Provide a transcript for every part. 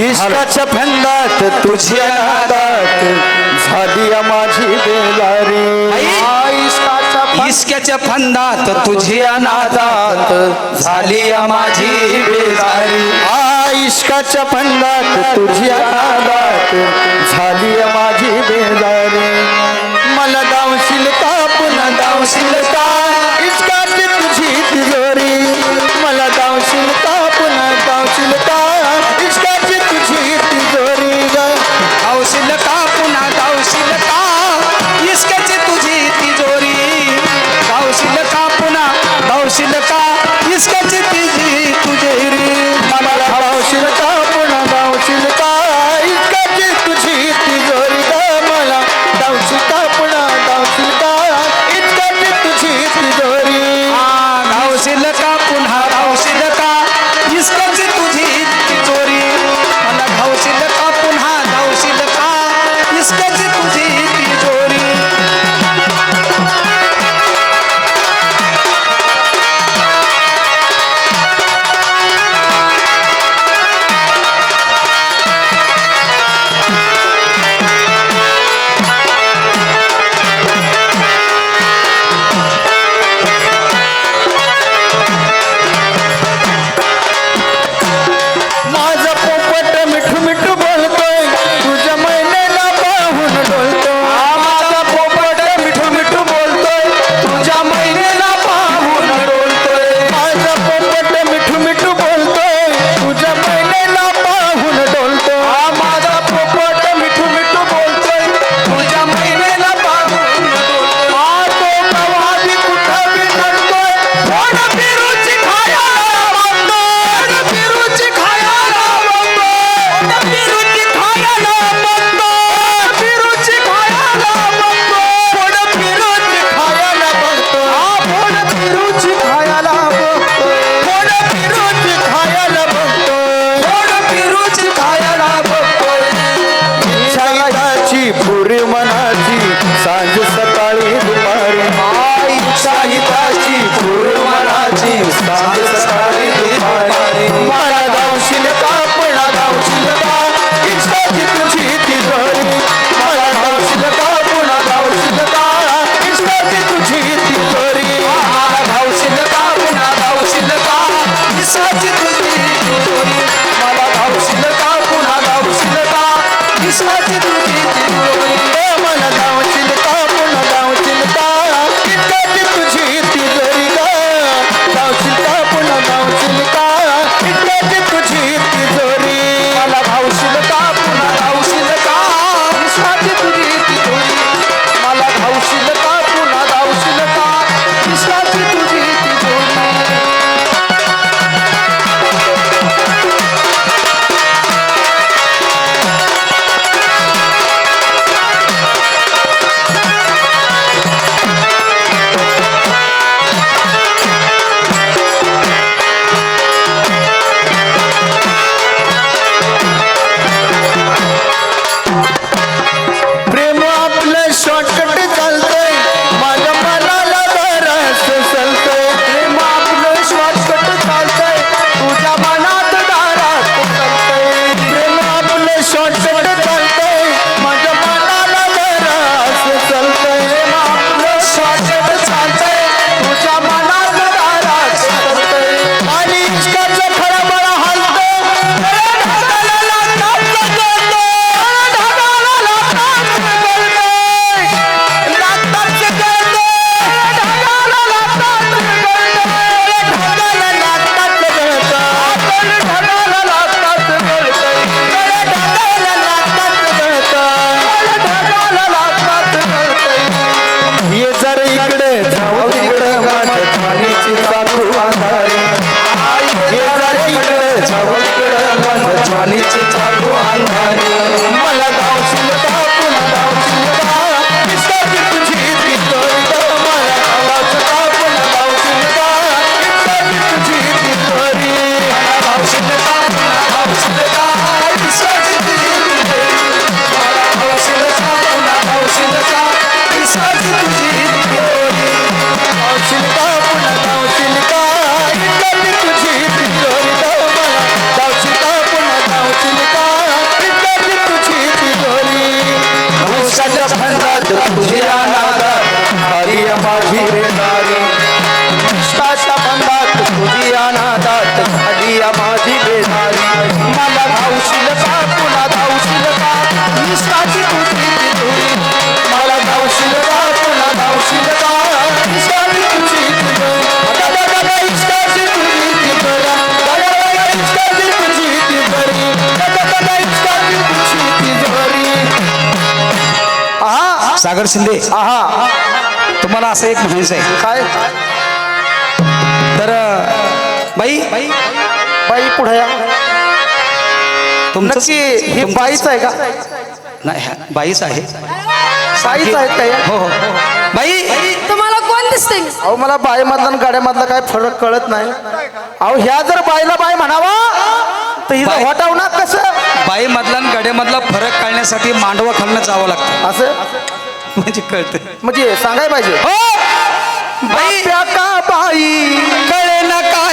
इश्काच्या फंदात तुझ्या नादात झाली माझी बेलारी इश्काच्या फंदात तुझ्या नादात झाली माझी बेलारी इश्काच्या फंदात तुझी नादात झाली माझी बेलारी मला दावशील ताप ना दावशील ताप सागर शिंदे. आहा. तुम्हाला असं एक म्हणायचं आहे काय? तर बाई. बाई. बाई पुढे या. तुमचं हे बाईच आहे का? नाही बाईच आहे. साईच आहे काय हो, हो हो बाई. तुम्हाला कोण दिसते अहो मला बाईमधला आणि गाड्यामधला काय फरक कळत नाही. अहो ह्या जर बाईला बाई म्हणावा तर हिला बाई- वाटाव ना कसं? बाईमधला आणि गड्यामधला फरक काढण्यासाठी मांडवा खालनं जावं लागतं. असं? म्हणजे कळत म्हणजे सांगाय पाहिजे. हो! का बाई कळे नका.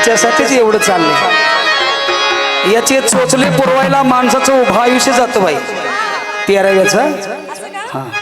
याच्यासाठीच एवढं चाललंय. याचे चोचले पुरवायला माणसाचं उभं आयुष्य जातं बाई. तेराव्याचं हां.